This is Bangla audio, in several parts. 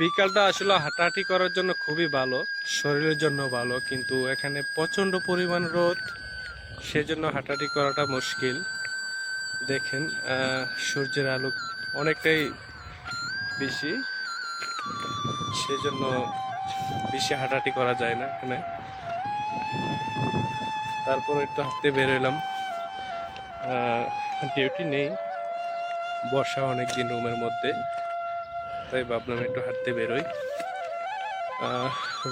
বিকালটা আসলে হাঁটাহাঁটি করার জন্য খুবই ভালো, শরীরের জন্য ভালো, কিন্তু এখানে প্রচণ্ড পরিমাণ রোদ, সেজন্য হাঁটাহাঁটি করাটা মুশকিল। দেখেন সূর্যের আলো অনেকটাই বেশি, সেজন্য বেশি হাঁটাহাঁটি করা যায় না এখানে। তারপর একটু হাঁটতে বেরোলাম ডিউটি নেই, বর্ষা অনেক দিন রুমের মধ্যে। তাই ভাবলাম একটু হাঁটতে বেরোই।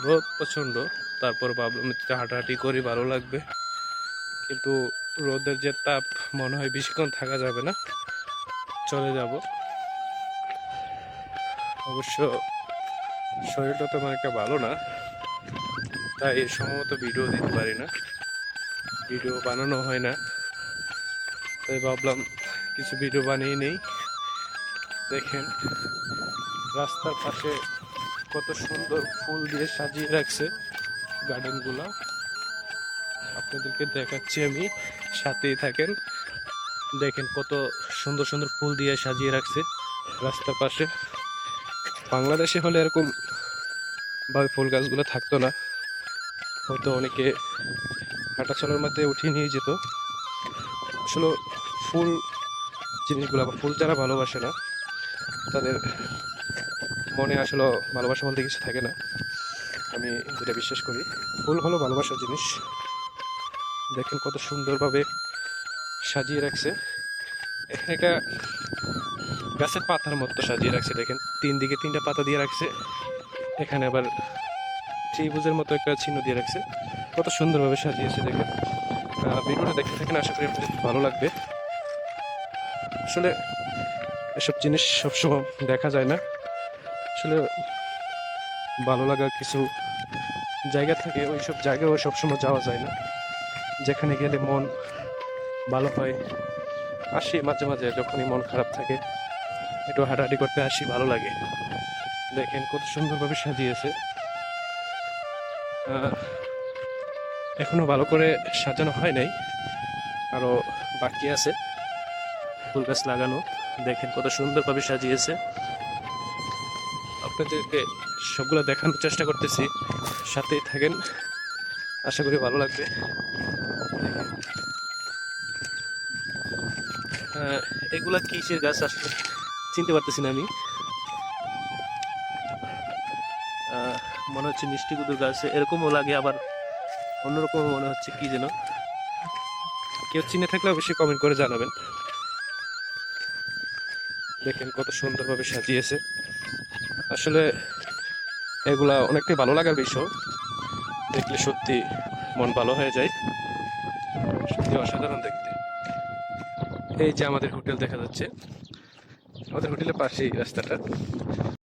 রোদ প্রচণ্ড, তারপর ভাবলাম একটু হাঁটাহাঁটি করি, ভালো লাগবে। কিন্তু রোদের যে তাপ, মনে হয় বেশিক্ষণ থাকা যাবে না। চলে যাব। অবশ্য শরীরটা তো তেমন একটা ভালো না, তাই সম্ভবত ভিডিও দিতে পারি না। ভিডিও বানানো হয় না। তাই ভাবলাম কিছু ভিডিও বানিয়ে নেই। দেখেন, রাস্তার পাশে কত সুন্দর ফুল দিয়ে সাজিয়ে রাখছে গার্ডেনগুলো। আপনাদেরকে দেখাচ্ছি আমি, সাথেই থাকেন। দেখেন কত সুন্দর সুন্দর ফুল দিয়ে সাজিয়ে রাখছে রাস্তার পাশে। বাংলাদেশে হলে এরকম ভাবে ফুল গাছগুলো থাকতো না। হয়তো অনেকে হাঁটা মধ্যে উঠিয়ে নিয়ে যেত। আসলে ফুল জিনিসগুলো বা ফুল যারা ভালোবাসে না তাদের মনে আসলে ভালোবাসা বলতে কিছু থাকে না। আমি যেটা বিশ্বাস করি ফুল হলো ভালোবাসার জিনিস। দেখেন কত সুন্দরভাবে সাজিয়ে রাখছে। এটা গাছের পাতার মতো সাজিয়ে রাখছে, দেখেন। তিন দিকে তিনটা পাতা দিয়ে রাখছে। এখানে আবার ত্রিভুজের মতো একটা চিহ্ন দিয়ে রাখছে। কত সুন্দরভাবে সাজিয়েছে, দেখেন। ভিডিওটা দেখতে থাকেন, আশা করি আপনাদের ভালো লাগবে। আসলে এসব জিনিস সবসময় দেখা যায় না। আসলে ভালো লাগার কিছু জায়গা থাকে ওই সব জায়গাও সবসময় যাওয়া যায় না। যেখানে গেলে মন ভালো হয় আসি মাঝে মাঝে যখনই মন খারাপ থাকে একটু হাঁটাহাঁটি করতে আসি ভালো লাগে। দেখেন কত সুন্দরভাবে সাজিয়েছে। আহ, এখনও ভালো করে সাজানো হয় নাই আরও বাকি আছে। ফুল গাছ লাগানো। দেখেন কত সুন্দরভাবে সাজিয়েছে। আপনাদেরকে সবগুলো দেখানোর চেষ্টা করতেছি। সাথেই থাকেন। আশা করি ভালো লাগবে। এগুলা কিসের গাছ আসলে? চিনতে পারতেছি না আমি। মনে হচ্ছে মিষ্টি কুদুর গাছ। এরকমও লাগে, আবার অন্যরকম মনে হচ্ছে, কি যেন। কেউ চিনে থাকলে অবশ্যই কমেন্ট করে জানাবেন। দেখেন কত সুন্দরভাবে সাজিয়েছে। আসলে এগুলা অনেকটাই ভালো লাগার বিষয়। দেখলে সত্যি মন ভালো হয়ে যায়। সত্যি অসাধারণ দেখতে। এই যে আমাদের হোটেল দেখা যাচ্ছে। আমাদের হোটেলের পাশেই রাস্তাটা।